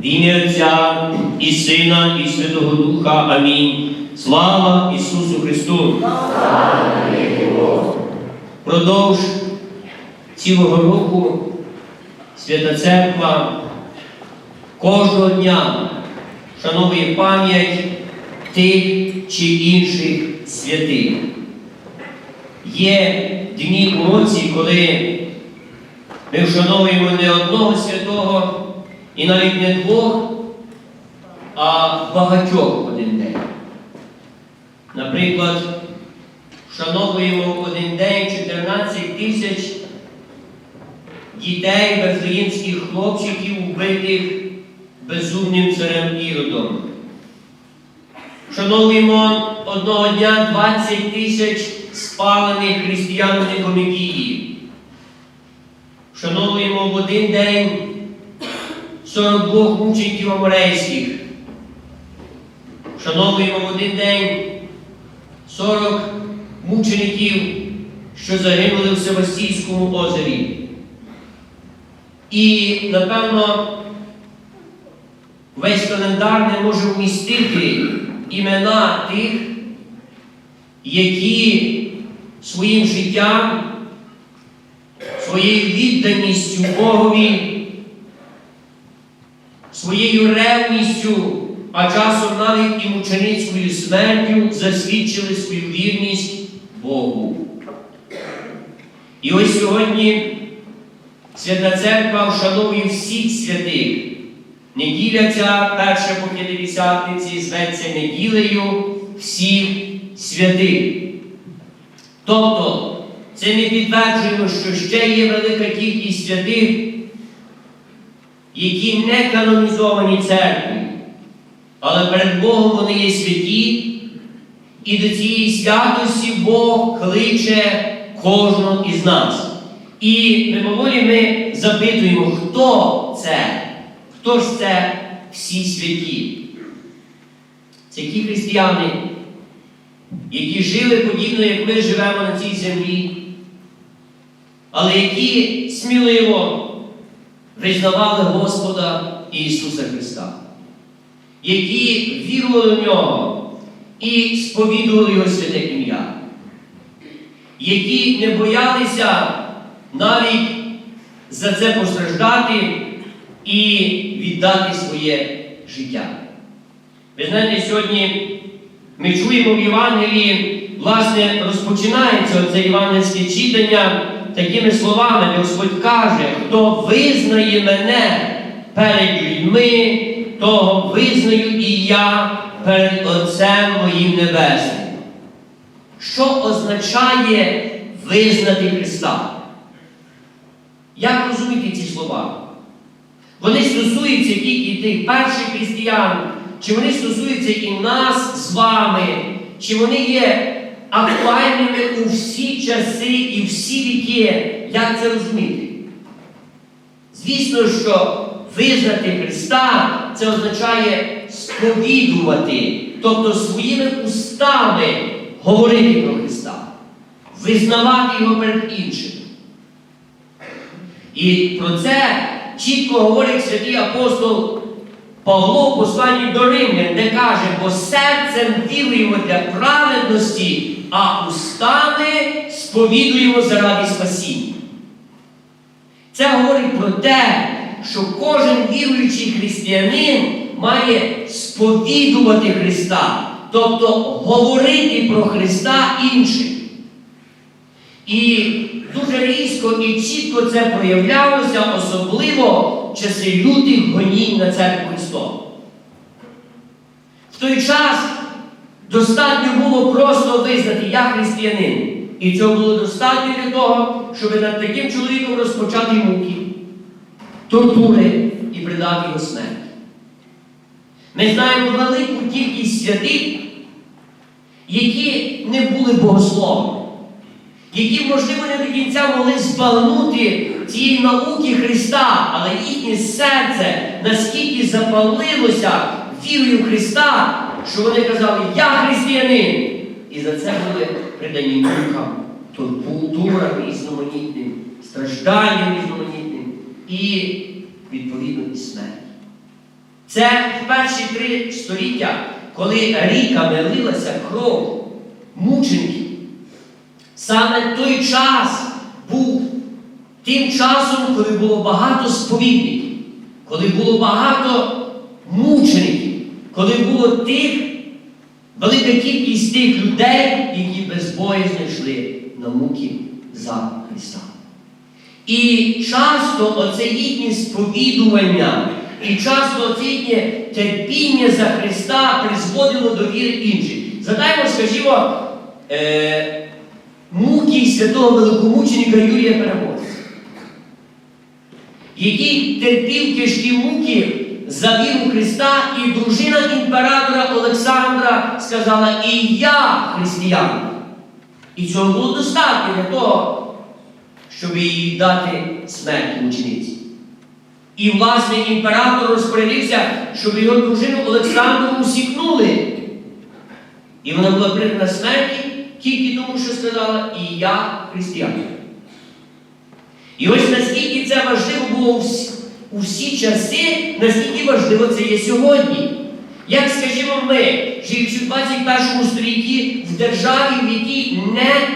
В ім'я Отця і Сина, і Святого Духа. Амінь. Слава Ісусу Христу! Продовж цілого року Свята Церква кожного дня шановує пам'ять тих чи інших святих. Є дні у році, коли ми вшановуємо не одного святого і навіть не двох, а багатьох в один день. Наприклад, вшановуємо в один день 14 тисяч дітей бефлеємських хлопчиків, убитих безумним царем Іродом. Вшановуємо одного дня 20 тисяч спалених християн у Никомедії. Вшановуємо в один день 42 мучеників аморейських. Вшановуємо в один день 40 мучеників, що загинули в Севастійському озері. І, напевно, весь календар не може вмістити імена тих, які своїм життям, своєю відданістю Богові, своєю ревністю, а часом навіть і мученицькою смертю засвідчили свою вірність Богу. І ось сьогодні Свята Церква вшановує всіх святих. Неділя ця перша по п'ятидесятниці зветься неділею всіх святих. Тобто, це ми підтверджуємо, що ще є велика кількість святих, які не канонізовані церкві, але перед Богом вони є святі, і до цієї святості Бог кличе кожного із нас. І мимоволі ми запитуємо, хто це? Хто ж це всі святі? Це ті християни, які жили подібно, як ми живемо на цій землі, але які сміливо визнавали Господа Ісуса Христа, які вірували в Нього і сповідували Його святе ім'я, які не боялися навіть за це постраждати і віддати своє життя. Ви знаєте, сьогодні ми чуємо в Євангелії, власне, розпочинається це євангельське читання такими словами, Господь каже, хто визнає мене перед людьми, того визнаю і я перед Отцем моїм Небесним. Що означає визнати Христа? Як розуміти ці слова? Вони стосуються тільки тих перших християн, чи вони стосуються і нас з вами, чи вони є актуальними у всі часи і всі віки. Як це розуміти? Звісно, що визнати Христа це означає сповідувати, тобто своїми устами говорити про Христа, визнавати Його перед іншими. І про це чітко говорить святий апостол Павло в посланні до Римлян, де каже, бо серцем віруємо для праведності, а устами сповідуємо заради спасіння. Це говорить про те, що кожен віруючий християнин має сповідувати Христа, тобто говорити про Христа іншим. І дуже різко і чітко це проявлялося, особливо часи лютих гонінь на церкву Христову. В той час достатньо було просто визнати я християнин. І цього було достатньо для того, щоб над таким чоловіком розпочати муки, тортури і придати його смерті. Ми знаємо велику кількість святих, які не були богословами які, можливо, не до кінця могли збагнути цієї науки Христа, але їхнє серце наскільки запалилося вірою Христа, що вони казали, я християнин. І за це були придані мукам, тортурам різноманітним, стражданням різноманітним і, відповідно, і смерть. Це в перші три століття, коли ріками лилася кров мучеників. Саме той час був тим часом, коли було багато сповідників, коли було багато мучеників, коли було тих, велика кількість тих людей, які безбоязно йшли на муки за Христа. І часто оце їхнє сповідування, і часто оце їхнє терпіння за Христа призводило до віри інших. Згадаймо, скажімо, е, муки святого великомученика Юрія Переможця, який терпів тяжкі муки за віру Христа, і дружина імператора Олександра сказала, і я християнин. І цього було достатньо для того, щоб їй дати смерть мучениці. І, власне, імператор розпорядився, щоб його дружину Олександру усікнули. І вона була придана смерті тільки тому, що сказала, і я християнин. І ось наскільки це важливо було у всі, у всі часи, наскільки важливо це є сьогодні. Як скажімо ми, живучи в 21 столітті в державі, в якій не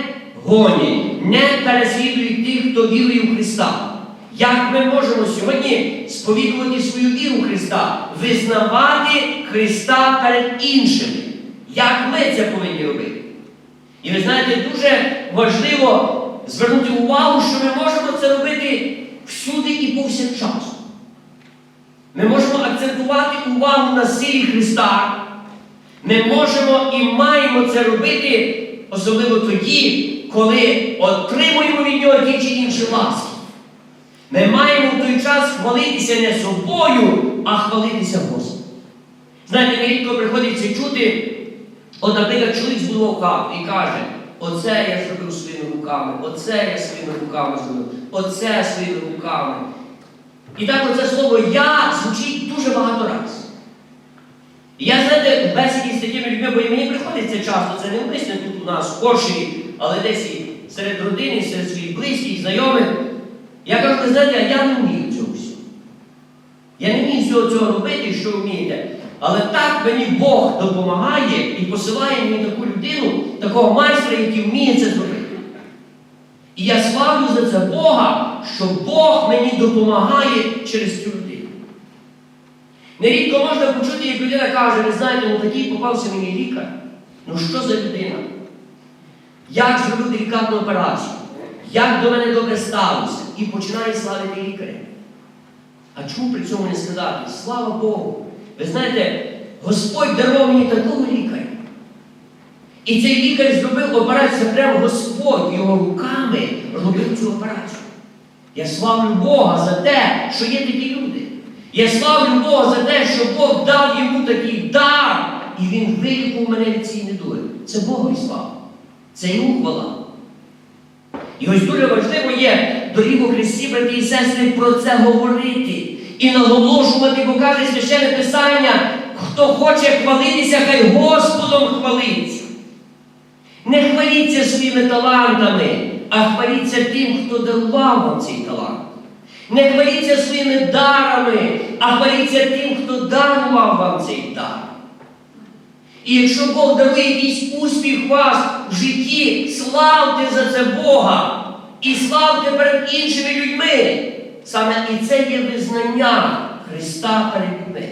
гонять, не переслідують тих, хто вірує в Христа. Як ми можемо сьогодні сповідувати свою віру Христа, визнавати Христа перед іншими? Як ми це повинні робити? І ви знаєте, дуже важливо звернути увагу, що ми можемо це робити всюди і повсякчас. Ми можемо акцентувати увагу на силі Христа. Ми можемо і маємо це робити, особливо тоді, коли отримуємо від нього ті чи інші ласки. Ми маємо в той час хвалитися не собою, а хвалитися Господом. Знаєте, мені рідко приходиться чути, от, наприклад, чоловік збудував хату і каже, оце я зробив своїми руками, оце я своїми руками зробив, оце своїми руками. І так оце слово я звучить дуже багато разів. Я, знаєте, в бесіді з такими людьми, бо і мені приходиться часто, це не умисне тут у нас, в Коршеві, але десь і серед родини, серед своїх близьких, знайомих. Я кажу, знаєте, а я не вмію цього всього. Я не вмію всього цього робити, що вмієте. Але так мені Бог допомагає і посилає мені таку людину, такого майстра, який вміє це зробити. І я славлю за це Бога, що Бог мені допомагає через цю людину. Нерідко можна почути, як людина каже, ви знаєте, ну такий попався мені лікар. Ну що за людина? Як зробив делікатну операцію? Як до мене добре ставився? І починає славити лікаря. А чому при цьому не сказати? Слава Богу! Ви знаєте, Господь дарував мені такого лікаря. І цей лікар зробив операцію прямо Господь його руками робив цю операцію. Я славлю Бога за те, що є такі люди. Я славлю Бога за те, що Бог дав йому такий дар, і він вилікував мене від цієї недолі. Це Богові слава. Це йому хвала. І ось дуже важливо є, дорогі у Христі, брати і сестри, про це говорити і наголошувати, бо каже священне Писання, хто хоче хвалитися, хай Господом хвалиться. Не хваліться своїми талантами, а хваліться тим, хто дарував вам цей талант. Не хваліться своїми дарами, а хваліться тим, хто дарував вам цей дар. І якщо Бог дарує якийсь успіх вас в житті, славте за це Бога і славте перед іншими людьми. Саме і це є визнання Христа перед людьми.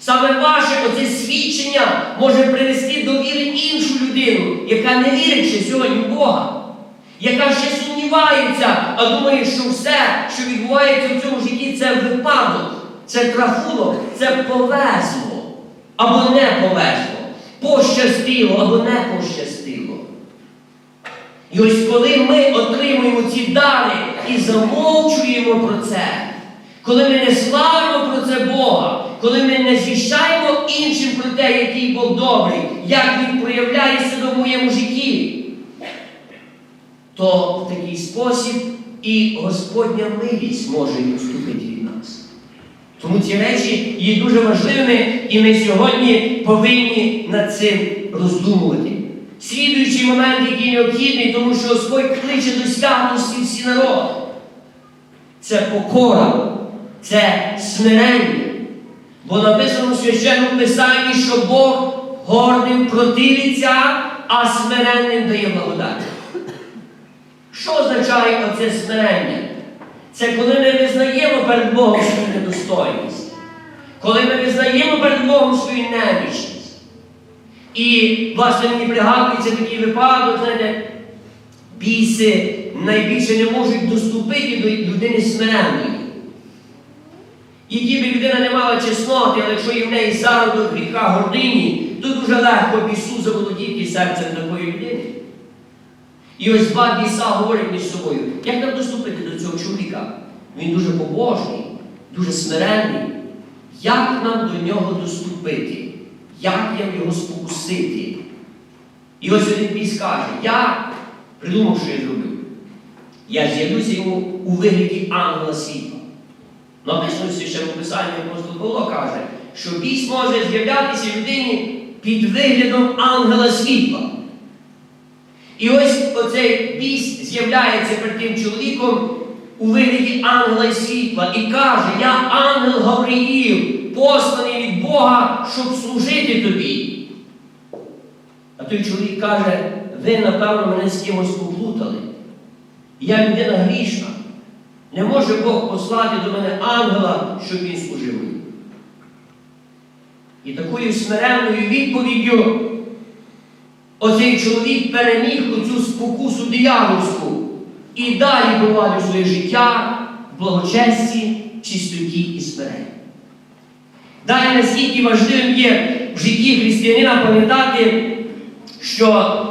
Саме ваше оце свідчення може привести до віри іншу людину, яка не вірить ще сьогодні в Бога, яка ще сумнівається, а думає, що все, що відбувається в цьому житті, це випадок, це трафулок, це повезло або не повезло, пощастило або не пощастило. І ось коли ми отримуємо ці дари і замовчуємо про це, коли ми не славимо про це Бога, коли ми не звіщаємо іншим про те, який Бог добрий, як Він проявляється в моєму житті, то в такий спосіб і Господня милість може відступити від нас. Тому ці речі є дуже важливими, і ми сьогодні повинні над цим роздумувати. Слідуючий момент, який необхідний, тому що Господь кличе до святості всі народи. Це покора, це смирення. Бо написано в священному писанні, що Бог гордим противиться, а смиренним дає благодать. Що означає оце смирення? Це коли ми визнаємо перед Богом свою недостойність, коли ми визнаємо перед Богом свою немічність. І, власне, мені пригадується такий випадок, знаєте, біси найбільше не можуть доступити до людини смиренної. Які би людина не мала чесноти, але якщо є в неї зародок гріха гордині, то дуже легко бісу заволодіти серцем такої людини. І ось два біса говорять між собою, як нам доступити до цього чоловіка? Він дуже побожний, дуже смиренний. Як нам до нього доступити? Як нам його спокусити? І ось один біс каже, я придумав, що я зроблю. Я з'явлюся йому у вигляді ангела світла. Написано в священному писанні апостол Павло каже, що біс може з'являтися людині під виглядом ангела світла. І ось оцей біс з'являється перед тим чоловіком у вигляді ангела і світла і каже, я ангел Гавриїл, посланий від Бога, щоб служити тобі. А той чоловік каже, ви, напевно, мене з кимось поплутали. Я людина грішна. Не може Бог послати до мене ангела, щоб він служив мені. І такою смиренною відповіддю оцей чоловік переміг оцю спокусу диявольську і далі провадив своє життя в благочесті, чистоті і смиренні. Далі наскільки важливим є в житті християнина пам'ятати, що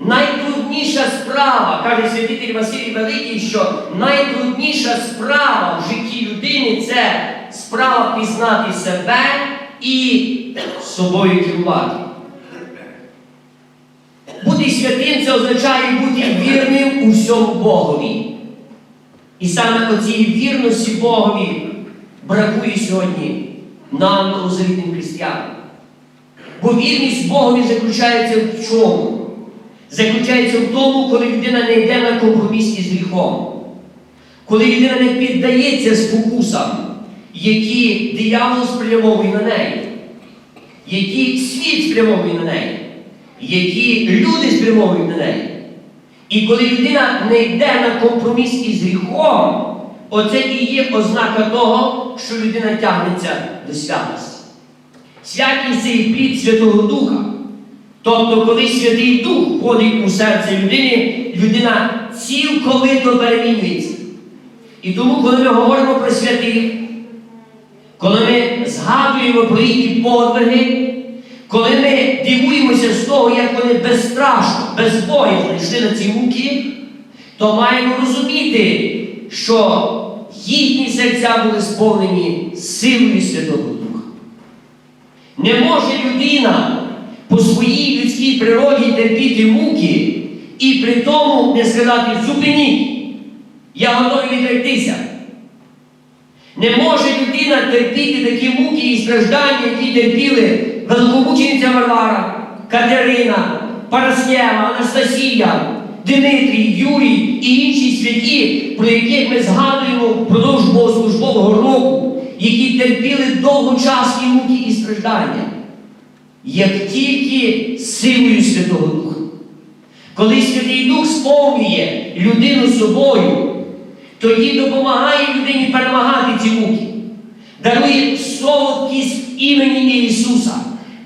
найтрудніша справа, каже святитель Василій Великий, що найтрудніша справа в житті людини це справа пізнати себе і собою керувати. Святим це означає бути вірним у всьому Богові. І саме оцієї вірності Богові бракує сьогодні нам, новозавітним християнам. Бо вірність Богові заключається в чому? Заключається в тому, коли людина не йде на компроміс із гріхом, коли людина не піддається спокусам, які диявол спрямовує на неї, які світ спрямовує на неї, які люди спрямовують на неї. І коли людина не йде на компроміс із гріхом, оце і є ознака того, що людина тягнеться до святості. Святість це і плід Святого Духа. Тобто, коли Святий Дух входить у серце людини, людина цілковито перемінюється. І тому, коли ми говоримо про святих, коли ми згадуємо про їхні подвиги, коли ми дивуємося з того, як вони безстрашно, безбоязно йшли на ці муки, то маємо розуміти, що їхні серця були сповнені силою Святого Духа. Не може людина по своїй людській природі терпіти муки і при тому не сказати зупиніть, я готовий відректися. Не може людина терпіти такі муки і страждання, які терпіли великомучениця Варвара, Катерина, Параскєва, Анастасія, Дмитрій, Юрій і інші святі, про яких ми згадуємо впродовж богослужбового року, які терпіли довгочасні муки і страждання, як тільки силою Святого Духа. Коли Святий Дух сповнює людину собою, тоді допомагає людині перемагати ці муки, дарує солодкість імені Ісуса,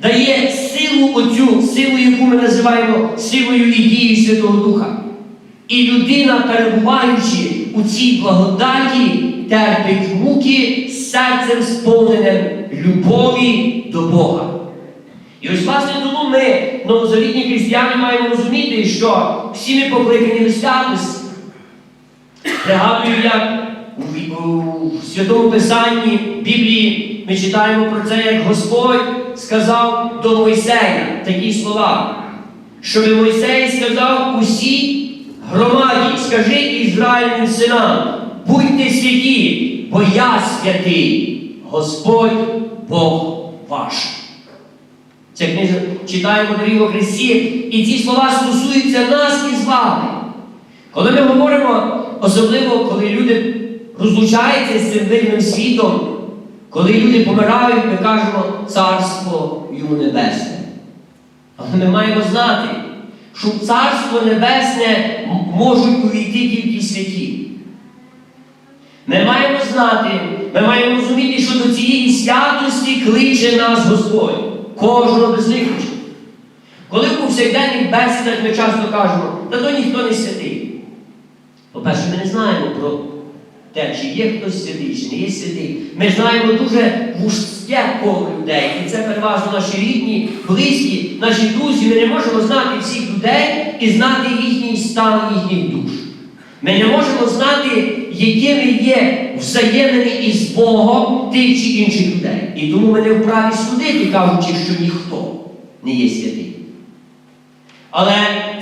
дає силу оцю, силу, яку ми називаємо силою і дією Святого Духа. І людина, перебуваючи у цій благодаті, терпить муки серцем сповненим любові до Бога. І ось власне тому ми, новозавітні християни, маємо розуміти, що всі ми покликані святості. Пригадую, як у, Святому Писанні Біблії ми читаємо про це, як Господь сказав до Мойсея такі слова, щоб Мойсей сказав усій громаді, скажи Ізраїльним синам, будьте святі, бо я святий, Господь Бог ваш. Це книжа читаємо дорогу Христі, і ці слова стосуються нас і з вами. Коли ми говоримо, особливо коли люди розлучаються з цим вільним світом, Коли люди помирають, ми кажемо царство йому небесне. Але ми маємо знати, що царство небесне можуть увійти тільки святі. Ми маємо знати, ми маємо розуміти, що до цієї святості кличе нас Господь, кожного без виключення. Коли в повсякденних бесідах ми часто кажемо, та то ніхто не святий. По-перше, ми не знаємо про те, чи є хтось святий, чи не є святий. Ми знаємо дуже вузьке коло людей. І це переважно наші рідні, близькі, наші друзі. Ми не можемо знати всіх людей і знати їхній стан їхніх душ. Ми не можемо знати, якими є взаємини із Богом тих чи інших людей. І тому ми не вправі судити, кажучи, що ніхто не є святий. Але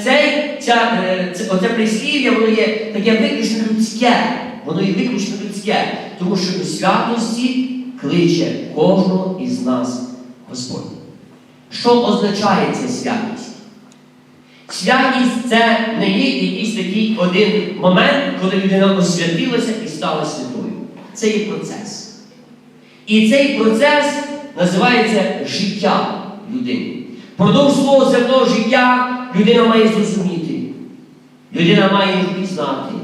цей, ця, е, це, оце прислів'я, воно є таке виключно людське. Воно є виключно людське, тому що до святості кличе кожного із нас Господь. Що означає ця святість? Святість це не є якийсь такий один момент, коли людина освятилася і стала святою. Це є процес. І цей процес називається життя людини. Впродовж свого земного життя людина має зрозуміти, людина має впізнати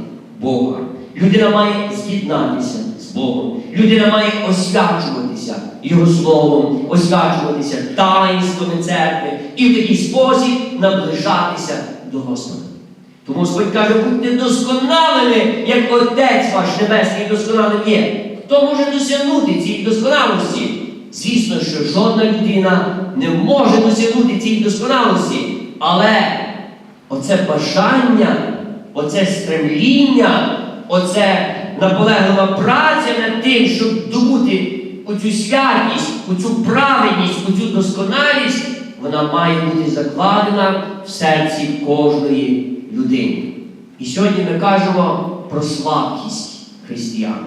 Бога, людина має з'єднатися з Богом, людина має освячуватися Його Словом, освячуватися таїнствами церкви і в такий спосіб наближатися до Господа. Тому Господь каже, будьте досконалими, як Отець ваш Небесний досконалим є. Хто може досягнути цієї досконалості? Звісно, що жодна людина не може досягнути цієї досконалості, але оце бажання, оце стремління, оце наполеглива праця над тим, щоб добути оцю святість, оцю праведність, оцю досконалість, вона має бути закладена в серці кожної людини. І сьогодні ми кажемо про слабкість християн.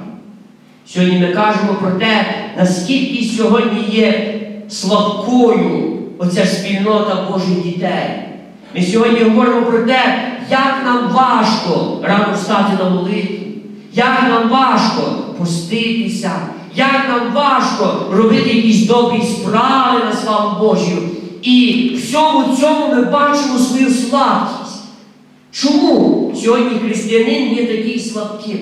Сьогодні ми кажемо про те, наскільки сьогодні є слабкою оця спільнота Божих дітей. Ми сьогодні говоримо про те, як нам важко рано встати на молитву, як нам важко поститися, як нам важко робити якісь добрі справи на славу Божію. І всьому цьому ми бачимо свою слабкість. Чому сьогодні християнин є такий слабким?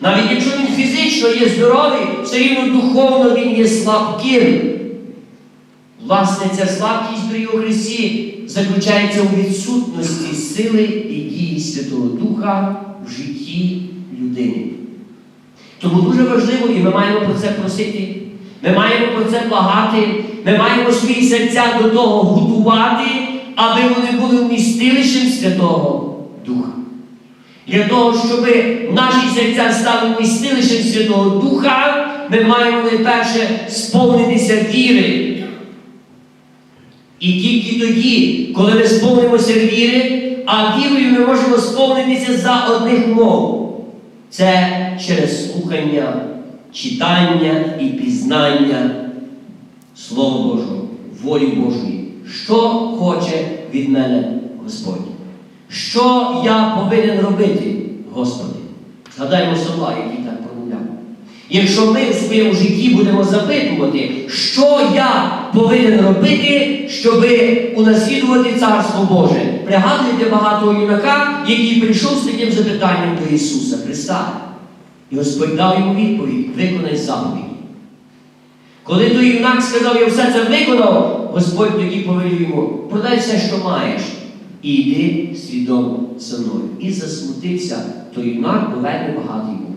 Навіть якщо він фізично є здоровий, все рівно духовно він є слабким. Власне, ця слабкість при його Христі заключається у відсутності сили і дії Святого Духа в житті людини. Тому дуже важливо, і ми маємо про це просити, ми маємо про це благати, ми маємо свої серця до того готувати, аби вони були вмістилищем Святого Духа. Для того, щоб наші серця стали вмістилищем Святого Духа, ми маємо найперше сповнитися віри. І тільки тоді, коли ми сповнимося віри, а вірою ми можемо сповнитися за одних мов. Це через слухання, читання і пізнання Слова Божого, волі Божої. Що хоче від мене Господь? Що я повинен робити, Господи? Згадаймо слова, які. Якщо ми в своєму житті будемо запитувати, що я повинен робити, щоб унаслідувати Царство Боже, пригадуєте багатого юнака, який прийшов з таким запитанням до Ісуса Христа. І Господь дав йому відповідь, виконай заповіді. Коли той юнак сказав, я все це виконав, Господь тоді повелів йому, продай все, що маєш, і йди свідомо за мною. І засмутився той юнак, бо вельми багатий був.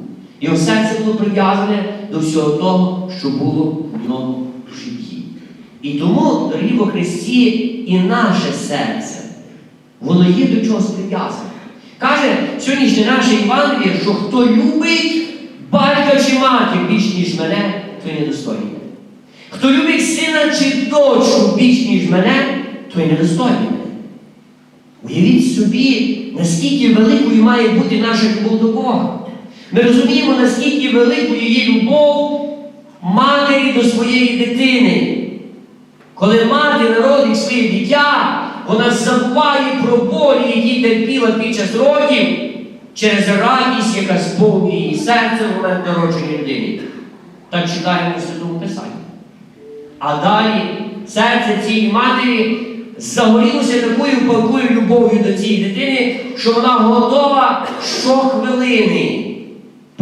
Його серце було прив'язане до всього того, що було в ньому в житті. І тому, дорогі во Христі, і наше серце, воно є до чогось прив'язане. Каже сьогоднішнє наше Євангеліє, що хто любить батька чи матір більш ніж мене, той недостойний. Хто любить сина чи дочку більш ніж мене, той недостойний. Уявіть собі, наскільки великою має бути наша любов до Бога. Ми розуміємо, наскільки великою є любов матері до своєї дитини. Коли мати народить своє дитя, вона забуває про болі, які терпіла під час родів, через радість, яка сповнює її серце в момент народження людини. Так читаємо у Святому Писанні. А далі серце цієї матері загорілося такою палкою любов'ю до цієї дитини, що вона готова щохвилини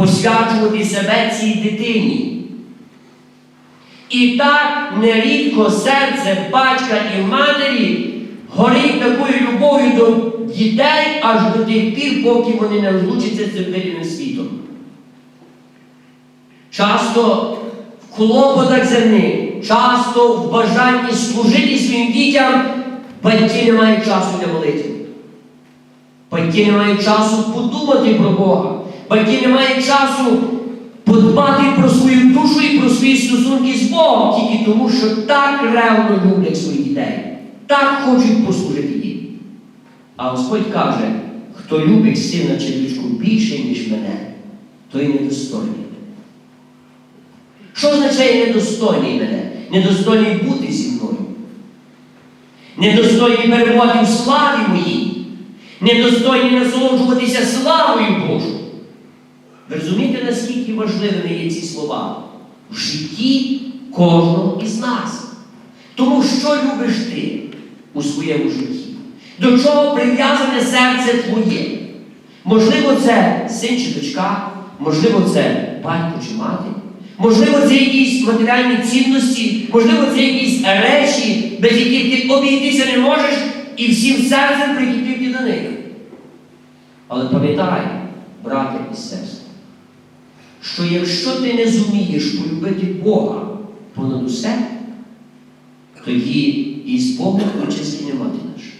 посвячувати себе цій дитині. І так нерідко серце батька і матері горить такою любов'ю до дітей аж до тих пір, поки вони не розлучаться з цим видимим світом. Часто в клопотах земних, часто в бажанні служити своїм дітям, батьки не мають часу для молитви. Батьки не мають часу подумати про Бога. Батьки не мають часу подбати про свою душу і про свої стосунки з Богом, тільки тому, що так ревно люблять своїх дітей, так хочуть послужити їм. А Господь каже, хто любить сина чи дочку більше, ніж мене, той недостойний. Що означає недостойний мене? Недостойний бути зі мною. Недостойний перебувати в славі моїй. Недостойний насолоджуватися славою Божою. Ви розумієте, наскільки важливими є ці слова в житті кожного із нас? Тому що любиш ти у своєму житті? До чого прив'язане серце твоє? Можливо, це син чи дочка, можливо, це батько чи мати, можливо, це якісь матеріальні цінності, можливо, це якісь речі, без яких ти обійтися не можеш і всім серцем прикипів ти до них. Але пам'ятай, брате і сестри, що якщо ти не зумієш полюбити Бога понад усе, тоді і з Богом участі не матимеш.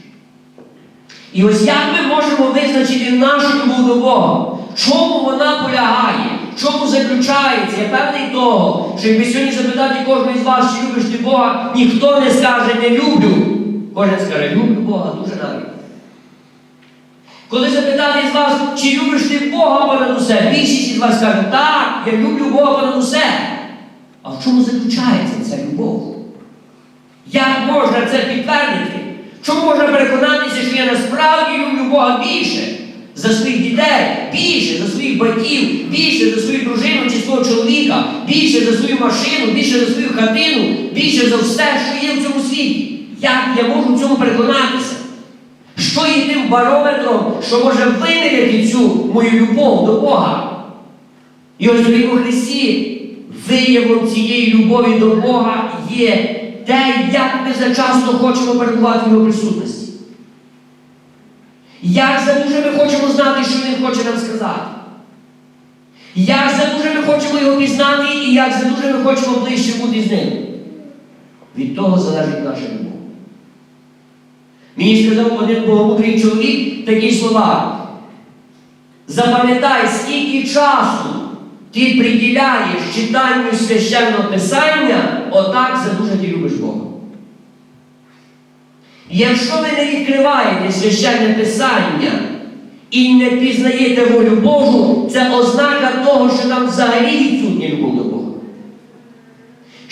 І ось як ми можемо визначити нашу любов до Бога? Чому вона полягає? Чому заключається? Я певний того, що якби сьогодні запитати кожного із вас, чи любиш ти Бога, ніхто не скаже не люблю. Кожен скаже, люблю Бога дуже навіть. Коли запитати із вас, чи любиш ти Бога понад усе, більшість із вас скаже, так, я люблю Бога понад усе. А в чому заключається ця любов? Як можна це підтвердити? Чому можна переконатися, що я насправді люблю Бога більше за своїх дітей, більше за своїх батьків, більше за свою дружину чи свого чоловіка, більше за свою машину, більше за свою хатину, більше за все, що є в цьому світі? Як я можу в цьому переконатися? Що є тим барометром, що може виміряти цю мою любов до Бога? І ось у Христі, виявом цієї любові до Бога є те, як ми зачасто хочемо перебувати в його присутності. Як задуже ми хочемо знати, що Він хоче нам сказати. Як задуже ми хочемо його пізнати, і як задуже ми хочемо ближче бути з ним. Від того залежить наша любов. Мені сказав один богомудрий чоловік такі слова. Запам'ятай, скільки часу ти приділяєш читанню священного писання, отак задуже ти любиш Бога. Якщо ви не відкриваєте священне писання і не пізнаєте волю Божу, це ознака того, що там взагалі відсутня любов.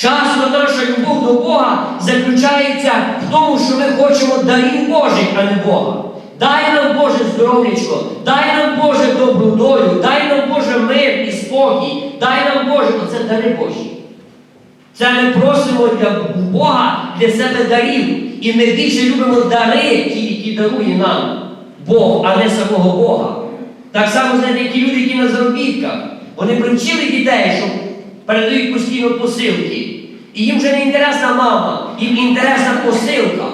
Часто наша любов до Бога заключається в тому, що ми хочемо дарів Божих, а не Бога. Дай нам Боже здоров'ячко, дай нам Боже добру долю, дай нам Боже мир і спокій, дай нам Боже, оце дари Божі. Це ми просимо для Бога для себе дарів. І ми більше любимо дари, ті, які дарує нам Бог, а не самого Бога. Так само, знаєте, ті люди, які на заробітках, вони привчили дітей, що передають постійно посилки. І їм вже не інтересна мама, їм інтересна посилка,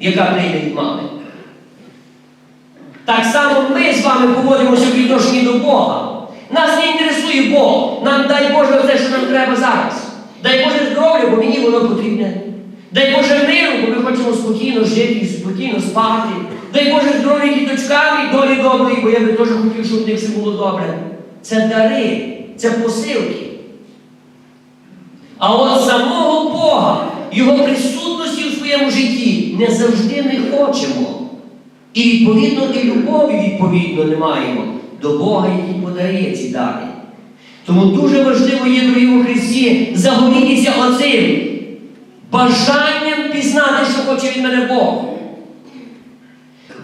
яка прийде від мами. Так само ми з вами поводимося в відношенні до Бога. Нас не інтересує Бог. Нам дай Боже все, що нам треба зараз. Дай Боже здоров'я, бо мені воно потрібне. Дай Боже миру, бо ми хочемо спокійно жити спокійно спати. Дай Боже здоров'я діточкам і долі доброї, бо я би теж хотів, щоб в них все було добре. Це дари, це посилки. А от самого Бога, Його присутності у своєму житті не завжди ми хочемо. І відповідно і любові відповідно не маємо до Бога, який подає ці дари. Тому дуже важливо є, дорогі у Христі, загорітися оцим бажанням пізнати, що хоче від мене Бог.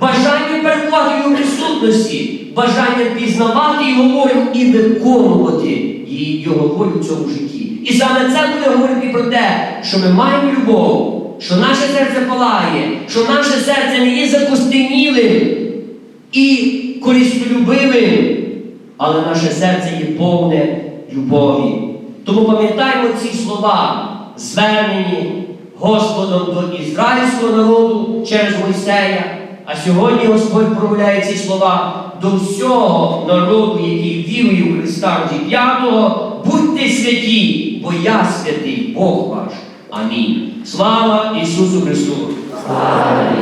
Бажанням перебувати в його присутності, бажанням пізнавати його волю і виконувати його волю в цьому житті. І саме це буде говорити про те, що ми маємо любов, що наше серце палає, що наше серце не є закостенілим і користолюбивим, але наше серце є повне любові. Тому пам'ятаємо ці слова, звернені Господом до ізраїльського народу через Мойсея. А сьогодні Господь промовляє ці слова до всього народу, який вірує в Христа п'ятого. Будьте святі, бо я святий Бог ваш. Амінь. Слава Ісусу Христу! Слава